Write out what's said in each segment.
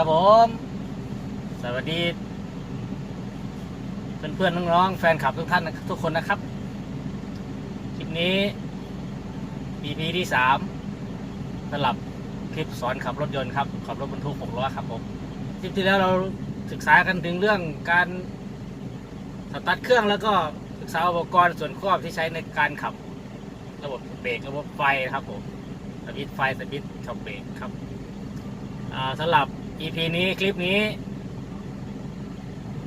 ครับผม สวัสดี เพื่อนๆน้องๆแฟนคลับทุกท่านทุกคนนะครับ คลิปนี้ EP ที่สามสำหรับคลิปสอนขับรถยนต์ครับ ขับรถบรรทุกหกล้อครับผมคลิปที่แล้วเราศึกษากันถึงเรื่องการสตาร์ทเครื่องแล้วก็ศึกษาอุปกรณ์ส่วนควบที่ใช้ในการขับ ระบบเบรกระบบไฟนะครับผมสวิตไฟสวิตช์ช็อคเบรกครับสำหรับ EP นี้คลิปนี้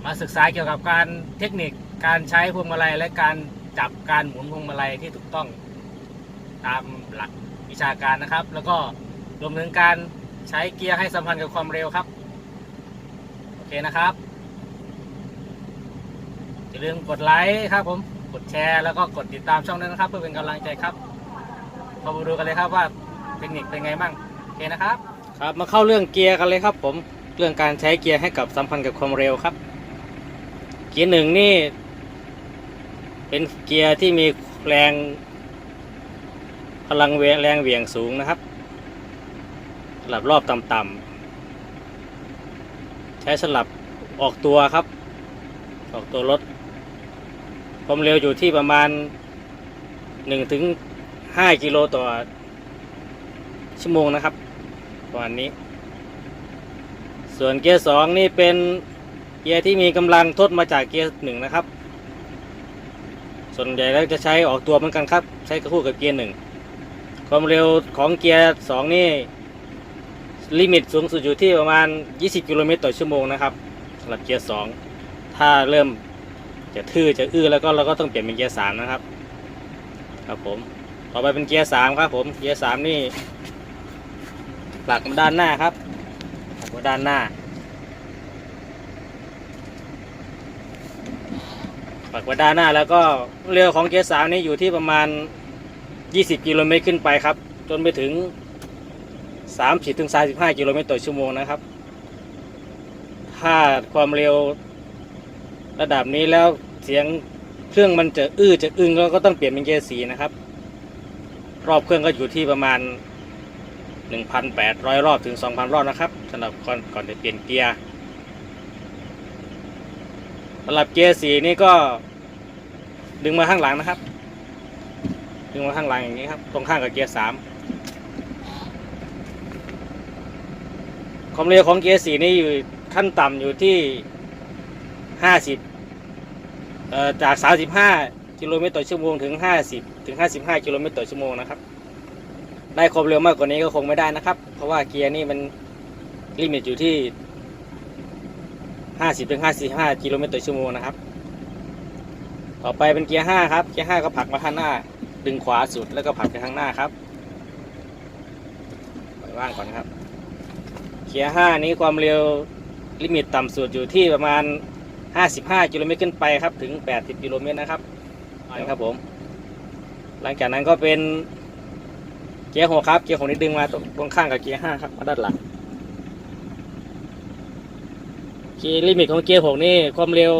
มาศึกษาเกี่ยวกับการเทคนิคการใช้พวงมาลัยและการจับการหมุนพวงมาลัยที่ถูกต้องตามหลักวิชาการนะครับ แล้วก็รวมถึงการใช้เกียร์ให้สัมพันธ์กับความเร็วครับ โอเคนะครับอย่าลืมกดไลค์ครับผมกดแชร์แล้วก็กดติดตามช่องนั้นนะครับ เพื่อเป็นกำลังใจครับมาดูกันเลยครับว่าเทคนิคเป็นไงบ้างโอเคนะครับ ครับมาเข้าเรื่องเกียร์กันเลยครับ ผมเรื่องการใช้เกียร์ให้กับสัมพันธ์กับความเร็วครับ เกียร์หนึ่งนี่ เป็นเกียร์ที่มีแรงพลังเวแรงเหวี่ยงสูงนะครับสำหรับรอบต่ำๆใช้สลับออกตัวครับ ออกตัวรถความเร็วอยู่ที่ประมาณ1ถึง5กิโลต่อชั่วโมงนะครับ ประมาณนี้ ส่วนเกียร์สองนี่เป็นเกียร์ที่มีกำลังทดมาจากเกียร์หนึ่งนะครับ ส่วนใหญ่แล้วจะใช้ออกตัวเหมือนกันครับ ใช้คู่กับเกียร์หนึ่งความเร็วของเกียร์สองนี่ลิมิตสูงสุดอยู่ที่ประมาณ 20 กิโลเมตรต่อชั่วโมงนะครับสำหรับเกียร์สองถ้าเริ่มจะทื่อจะอื้อแล้วก็เราก็ต้องเปลี่ยนเป็นเกียร์สามนะครับ ครับผม ต่อไปเป็นเกียร์สามครับผม เกียร์สามนี่ หลักมาด้านหน้าครับหลักมาด้านหน้าปักไว้ด้านหน้าแล้วก็เรือของเกียร์สามนี่อยู่ที่ประมาณ 20 กิโลเมตรขึ้นไปครับ จนไปถึง 30ถึง35 กิโลเมตรต่อชั่วโมงนะครับ ถ้าความเร็วระดับนี้แล้วเสียงเครื่องมันจะอื้อจะอึ้งก็ต้องเปลี่ยนเป็นเกียร์สีนะครับ รอบเครื่องก็อยู่ที่ประมาณ 1,800 รอบถึง 2,000 รอบนะครับสำหรับก่อนก่อนจะเปลี่ยนเกียร์สำหรับเกียร์สีนี่ก็ดึงมาข้างหลังนะครับ ดึงมาข้างหลังอย่างนี้ครับ ตรงข้างกับเกียร์สามความเร็วของเกียร์สีนี่อยู่ขั้นต่ำอยู่ที่ห้าสิบจากสามสิบห้ากิโลเมตรต่อชั่วโมงถึงห้าสิบถึงห้าสิบห้ากิโลเมตรต่อชั่วโมงนะครับ ได้ความเร็วมากกว่านี้ก็คงไม่ได้นะครับ เพราะว่าเกียร์นี่มันลิมิตอยู่ที่ 50ถึง55 กิโลเมตรต่อชั่วโมงนะครับ ต่อไปเป็นเกียร์ 5 ครับ เกียร์ 5 ก็ผลักมาข้างหน้า ดึงขวาสุดแล้วก็ผลักไปข้างหน้าครับปล่อยว่างก่อนครับ เกียร์ 5 นี้ความเร็วลิมิตต่ำสุดอยู่ที่ประมาณ 55 กิโลเมตรขึ้นไปครับ ถึง 80 กิโลเมตรนะครับนะครับผม หลังจากนั้นก็เป็น เกียร์6ครับ เกียร์6นี้ดึงมาตรงข้างกับเกียร์5ครับ มาด้านหลัง เกียร์ลิมิตของเกียร์หกนี่ความเร็ว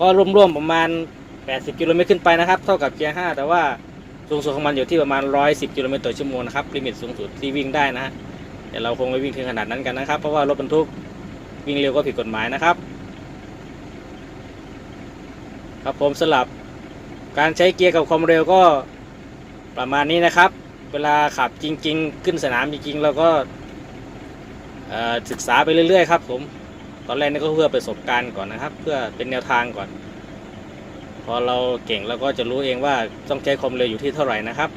ก็ร่วมๆประมาณ 80 กิโลเมตรขึ้นไปนะครับ เท่ากับเกียร์5แต่ว่าสูงสุดของมันอยู่ที่ประมาณ 110 กิโลเมตรต่อชั่วโมงนะครับ ลิมิตสูงสุดที่วิ่งได้นะฮะแต่เราคงไม่วิ่งถึงขนาดนั้นกันนะครับ เพราะว่ารถบรรทุกวิ่งเร็วก็ผิดกฎหมายนะครับ ครับผมสลับการใช้เกียร์กับความเร็วก็ประมาณนี้นะครับ เวลาขับจริง ๆ ขึ้นสนามจริงๆเราก็ศึกษาไปเรื่อยๆครับผมตอนแรกนี่ก็เพื่อประสบการณ์ก่อนนะครับ เพื่อเป็นแนวทางก่อน พอเราเก่งเราก็จะรู้เองว่าต้องใช้ความเร็วอยู่ที่เท่าไหร่นะครับ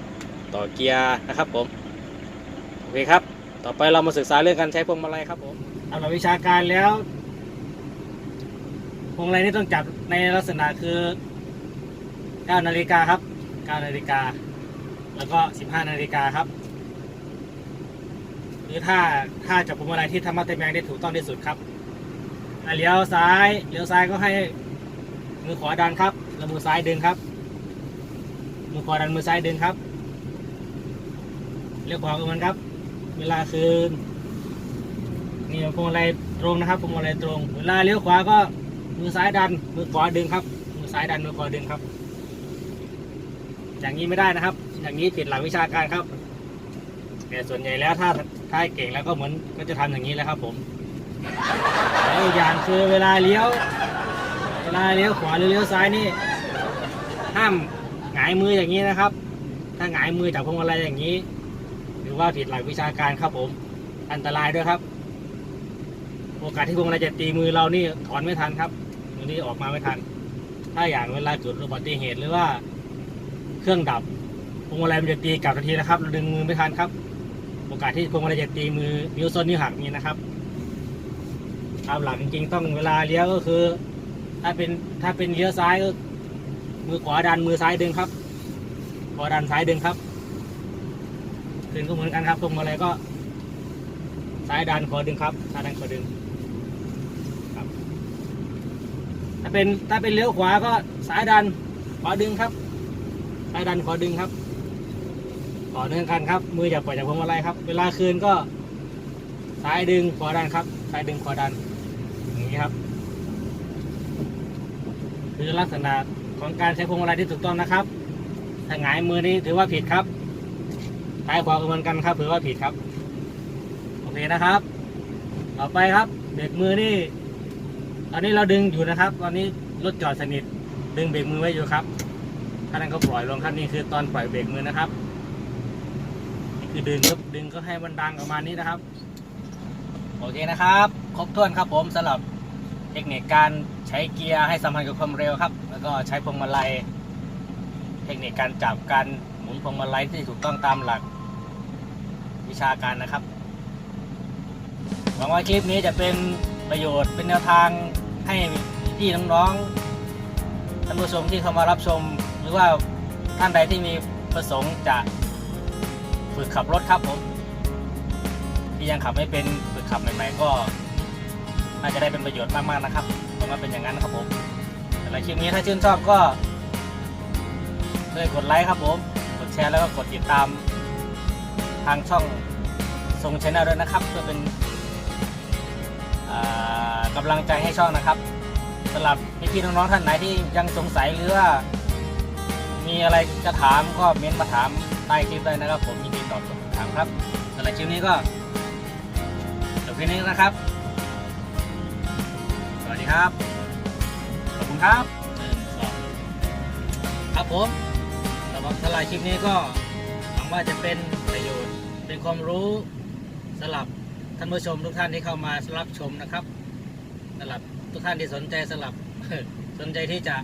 ต่อเกียร์นะครับผมโอเคครับ ต่อไปเรามาศึกษาเรื่องการใช้พวงมาลัยครับผมเอาหลักวิชาการแล้วพวงมาลัยนี่ต้องจับในลักษณะคือ9นาฬิกาครับ9นาฬิกา แล้วก็ 15 นาฬิกาครับ หรือถ้าถ้าจับพวงมาลัยที่ทำมาเต็มแรงได้ถูกต้องที่สุดครับเลี้ยวซ้ายเลี้ยวซ้ายก็ให้มือขวาดันครับ แล้วมือซ้ายดึงครับ มือขวาดันมือซ้ายดึงครับเลี้ยวขวาก็เหมือนครับ เวลาคืนนี่พวงมาลัยตรงนะครับพวงมาลัยตรง เวลาเลี้ยวขวาก็มือซ้ายดัน มือขวาดึงครับ มือซ้ายดันมือขวาดึงครับ อย่างนี้ไม่ได้นะครับ อย่างนี้ผิดหลักวิชาการครับแต่ส่วนใหญ่แล้วถ้าถ้าเก่งแล้วก็เหมือนก็จะทำอย่างนี้แหล้วครับ ผมแล้วอีกอย่างคือเวลาเลี้ยวเวลาเลี้ยวขวาหรือเลี้ยวซ้ายนี่ห้ามหงายมืออย่างนี้นะครับ ถ้าหงายมือจากพวงมาลัยอย่างนี้หรือว่าผิดหลักวิชาการครับผม อันตรายด้วยครับ โอกาสที่พวงมาลัยจะตีมือเรานี่ถอนไม่ทันครับมือนี้ออกมาไม่ทัน ถ้าอย่างเวลาเกิดอุบัติเหตุหรือว่า เครื่องดับพวงมาลัยมันจะตีกลับทันทีนะครับ เราดึงมือไม่ทันครับ โอกาสที่พวงมาลัยจะตีมือนิ้วส้นนิ้วหักนี่นะครับตามหลักจริงๆต้องเวลาเลี้ยวก็คือ ถ้าเป็นถ้าเป็นเลี้ยวซ้ายก็มือขวาดันมือซ้ายดึงครับขวาดันซ้ายดึงครับดึงก็เหมือนกันครับพวงมาลัยก็ ซ้ายดันขวาดึงครับซ้ายดันขวาดึงถ้าเป็นถ้าเป็นเลี้ยวขวาก็ซ้ายดันขวาดึงครับ ซ้ายดันขวาดึงครับต่อเนื่องกันครับ มืออย่าปล่อยจากพวงมาลัยครับ เวลาคืนก็ซ้ายดึงขวาดันครับซ้ายดึงขวาดันอย่างนี้ครับ คือลักษณะของการใช้พวงมาลัยที่ถูกต้องนะครับถ้าหงายมือนี้ถือว่าผิดครับซ้ายขวาเหมือนกันครับถือว่าผิดครับโอเคนะครับ ต่อไปครับเบรกมือนี่ตอนนี้เราดึงอยู่นะครับ ตอนนี้รถจอดสนิท ดึงเบรกมือไว้อยู่ครับ ท่านั้นก็ปล่อยลงครับนี่คือตอนปล่อยเบรกมือนะครับนี่คือดึงครับดึงก็ให้มันดังประมาณนี้นะครับ โอเคนะครับ ครบถ้วนครับผมสำหรับเทคนิคการใช้เกียร์ให้สัมพันธ์กับความเร็วครับ แล้วก็ใช้พวงมาลัย เทคนิคการจับการหมุนพวงมาลัยที่ถูกต้องตามหลักวิชาการนะครับหวังว่าคลิปนี้จะเป็นประโยชน์เป็นแนวทางให้พี่น้องๆท่านผู้ชมที่เข้ามารับชม รือว่าท่านใดที่มีประสงค์จะฝึกขับรถครับผมที่ยังขับไม่เป็นฝึกขับใหม่ๆก็น่าจะได้เป็นประโยชน์มากๆนะครับผมว่าเป็นอย่างนั้นครับผมสำหรับคลิปนี้ถ้าชื่นชอบก็ช่วยกดไลค์ครับผม กดแชร์แล้วก็กดติดตามทางช่องทรงชแนลด้วยนะครับ เพื่อเป็นกำลังใจให้ช่องนะครับสำหรับพี่ๆน้องๆท่านไหนที่ยังสงสัยหรือว่า มีอะไรจะถามก็เม้นต์มาถามใต้คลิปได้นะครับ ผมยินดีตอบทุกคำถามครับสำหรับคลิปนี้ก็จบแค่นี้นะครับ สวัสดีครับ ขอบคุณครับหนึ่งสองครับผมสำหรับสลด์คลิปนี้ก็หวังว่าจะเป็นประโยชน์ เป็นความรู้สำหรับท่านผู้ชมทุกท่านที่เข้ามารับชมนะครับสำหรับทุกท่านที่สนใจสำหรับสนใจที่จะ